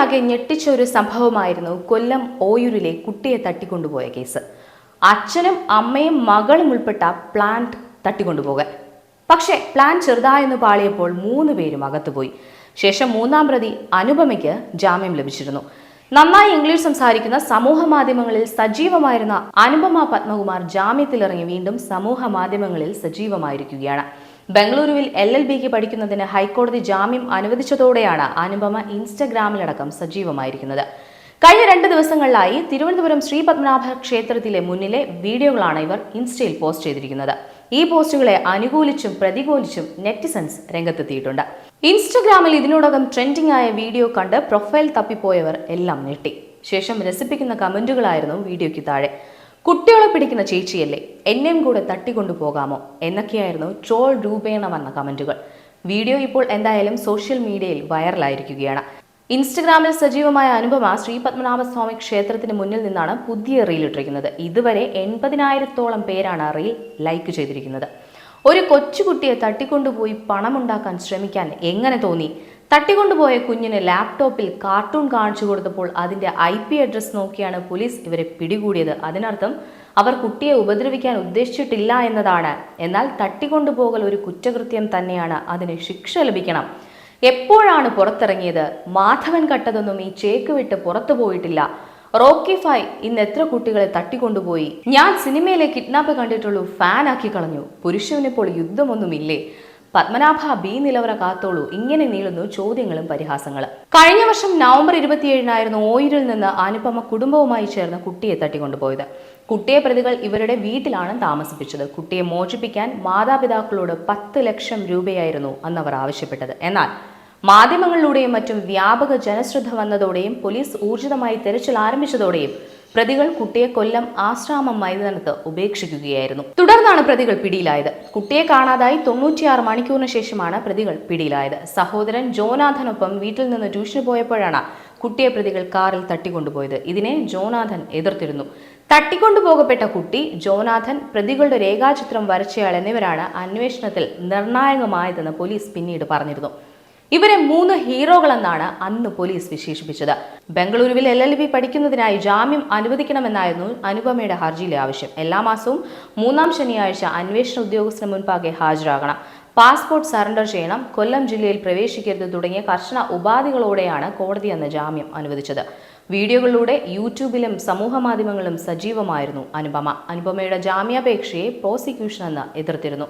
നാടിനെയാകെ ഞെട്ടിച്ച ഒരു സംഭവമായിരുന്നു കൊല്ലം ഓയൂരിലെ കുട്ടിയെ തട്ടിക്കൊണ്ടുപോയ കേസ്. അച്ഛനും അമ്മയും മകളും ഉൾപ്പെട്ട പ്ലാന്റ് തട്ടിക്കൊണ്ടുപോകാൻ. പക്ഷേ പ്ലാൻ ചെറുതായെന്ന് പാളിയപ്പോൾ മൂന്ന് പേരും അകത്തുപോയി. ശേഷം മൂന്നാം പ്രതി അനുപമയ്ക്ക് ജാമ്യം ലഭിച്ചിരുന്നു. നന്നായി ഇംഗ്ലീഷ് സംസാരിക്കുന്ന സമൂഹ മാധ്യമങ്ങളിൽ സജീവമായിരുന്ന അനുപമ പത്മകുമാർ ജാമ്യത്തിലിറങ്ങി വീണ്ടും സമൂഹ മാധ്യമങ്ങളിൽ സജീവമായിരിക്കുകയാണ്. ബംഗളൂരുവിൽ എൽ എൽ ബിക്ക് പഠിക്കുന്നതിന് ഹൈക്കോടതി ജാമ്യം അനുവദിച്ചതോടെയാണ് അനുപമ ഇൻസ്റ്റഗ്രാമിലടക്കം സജീവമായിരിക്കുന്നത്. കഴിഞ്ഞ രണ്ട് ദിവസങ്ങളിലായി തിരുവനന്തപുരം ശ്രീ പത്മനാഭ ക്ഷേത്രത്തിലെ മുന്നിലെ വീഡിയോകളാണ് ഇവർ ഇൻസ്റ്റയിൽ പോസ്റ്റ് ചെയ്തിരിക്കുന്നത്. ഈ പോസ്റ്റുകളെ അനുകൂലിച്ചും പ്രതികൂലിച്ചും നെറ്റിസൺസ് രംഗത്തെത്തിയിട്ടുണ്ട്. ഇൻസ്റ്റഗ്രാമിൽ ഇതിനോടകം ട്രെൻഡിംഗ് ആയ വീഡിയോ കണ്ട് പ്രൊഫൈൽ തപ്പിപ്പോയവർ എല്ലാം ഞെട്ടി. ശേഷം രസിപ്പിക്കുന്ന കമന്റുകളായിരുന്നു വീഡിയോയ്ക്ക് താഴെ. കുട്ടികളെ പിടിക്കുന്ന ചേച്ചിയല്ലേ? എന്നെയും കൂടെ തട്ടിക്കൊണ്ടു പോകാമോ? എന്നൊക്കെയായിരുന്നു ട്രോൾ രൂപേണ വന്ന കമന്റുകൾ. വീഡിയോ ഇപ്പോൾ എന്തായാലും സോഷ്യൽ മീഡിയയിൽ വൈറലായിരിക്കുകയാണ്. ഇൻസ്റ്റഗ്രാമിൽ സജീവമായ അനുപമ ശ്രീ പത്മനാഭസ്വാമി ക്ഷേത്രത്തിന് മുന്നിൽ നിന്നാണ് പുതിയ റീൽ ഇട്ടിരിക്കുന്നത്. ഇതുവരെ എൺപതിനായിരത്തോളം പേരാണ് റീൽ ലൈക്ക് ചെയ്തിരിക്കുന്നത്. ഒരു കൊച്ചുകുട്ടിയെ തട്ടിക്കൊണ്ടുപോയി പണമുണ്ടാക്കാൻ ശ്രമിക്കാൻ എങ്ങനെ തോന്നി? തട്ടിക്കൊണ്ടുപോയ കുഞ്ഞിന് ലാപ്ടോപ്പിൽ കാർട്ടൂൺ കാണിച്ചു കൊടുത്തപ്പോൾ അതിന്റെ ഐ പി അഡ്രസ് നോക്കിയാണ് പോലീസ് ഇവരെ പിടികൂടിയത്. അതിനർത്ഥം അവർ കുട്ടിയെ ഉപദ്രവിക്കാൻ ഉദ്ദേശിച്ചിട്ടില്ല എന്നതാണ്. എന്നാൽ തട്ടിക്കൊണ്ടുപോകൽ ഒരു കുറ്റകൃത്യം തന്നെയാണ്. അതിന് ശിക്ഷ ലഭിക്കണം. എപ്പോഴാണ് പുറത്തിറങ്ങിയത്? മാധവൻ കട്ടതൊന്നും ഈ ചേക്ക് വിട്ട് പുറത്തു പോയിട്ടില്ല റോക്കി ഫായ് ഇന്ന് എത്ര കുട്ടികളെ തട്ടിക്കൊണ്ടുപോയി? ഞാൻ സിനിമയിലെ കിഡ്നാപ്പ് കണ്ടിട്ടുള്ളൂ ആക്കി കളഞ്ഞു. പുരുഷനിപ്പോൾ യുദ്ധമൊന്നുമില്ലേ? പത്മനാഭ ബി നിലവറ കാത്തോളൂ. ഇങ്ങനെ നീളുന്നു ചോദ്യങ്ങളും പരിഹാസങ്ങളും. കഴിഞ്ഞ വർഷം നവംബർ ഇരുപത്തിയേഴിനായിരുന്നു ഓയിരിൽ നിന്ന് അനുപമ കുടുംബവുമായി ചേർന്ന് കുട്ടിയെ തട്ടിക്കൊണ്ടുപോയത്. കുട്ടിയെ പ്രതികൾ ഇവരുടെ വീട്ടിലാണ് താമസിപ്പിച്ചത്. കുട്ടിയെ മോചിപ്പിക്കാൻ മാതാപിതാക്കളോട് പത്ത് ലക്ഷം രൂപയായിരുന്നു അന്നവർ ആവശ്യപ്പെട്ടത്. എന്നാൽ മാധ്യമങ്ങളിലൂടെയും മറ്റും വ്യാപക ജനശ്രദ്ധ വന്നതോടെയും പോലീസ് ഊർജിതമായി തെരച്ചിൽ ആരംഭിച്ചതോടെയും പ്രതികൾ കുട്ടിയെ കൊല്ലം ആശ്രാമം മൈതാനത്ത് ഉപേക്ഷിക്കുകയായിരുന്നു. തുടർന്നാണ് പ്രതികൾ പിടിയിലായത്. കുട്ടിയെ കാണാതായി തൊണ്ണൂറ്റിയാറ് മണിക്കൂറിന് ശേഷമാണ് പ്രതികൾ പിടിയിലായത്. സഹോദരൻ ജോനാഥനൊപ്പം വീട്ടിൽ നിന്ന് ട്യൂഷന് പോയപ്പോഴാണ് കുട്ടിയെ പ്രതികൾ കാറിൽ തട്ടിക്കൊണ്ടുപോയത്. ഇതിനെ ജോനാഥൻ എതിർത്തിരുന്നു. തട്ടിക്കൊണ്ടുപോകപ്പെട്ട കുട്ടി ജോനാഥൻ പ്രതികളുടെ രേഖാചിത്രം വരച്ചയാൾ എന്നിവരാണ് അന്വേഷണത്തിൽ നിർണായകമായതെന്ന് പോലീസ് പിന്നീട് പറഞ്ഞിരുന്നു. ഇവരെ മൂന്ന് ഹീറോകളെന്നാണ് അന്ന് പോലീസ് വിശേഷിപ്പിച്ചത്. ബംഗളൂരുവിൽ എൽ എൽ ബി പഠിക്കുന്നതിനായി ജാമ്യം അനുവദിക്കണമെന്നായിരുന്നു അനുപമയുടെ ഹർജിയിലെ ആവശ്യം. എല്ലാ മാസവും മൂന്നാം ശനിയാഴ്ച അന്വേഷണ ഉദ്യോഗസ്ഥന് മുൻപാകെ ഹാജരാകണം. പാസ്പോർട്ട് സറണ്ടർ ചെയ്യണം കൊല്ലം ജില്ലയിൽ പ്രവേശിക്കരുത് തുടങ്ങിയ കർശന ഉപാധികളോടെയാണ് കോടതി അന്ന് ജാമ്യം അനുവദിച്ചത്. വീഡിയോകളിലൂടെ യൂട്യൂബിലും സമൂഹ മാധ്യമങ്ങളിലും സജീവമായിരുന്നു അനുപമ. അനുപമയുടെ ജാമ്യാപേക്ഷയെ പ്രോസിക്യൂഷൻ എന്ന് എതിർത്തിരുന്നു.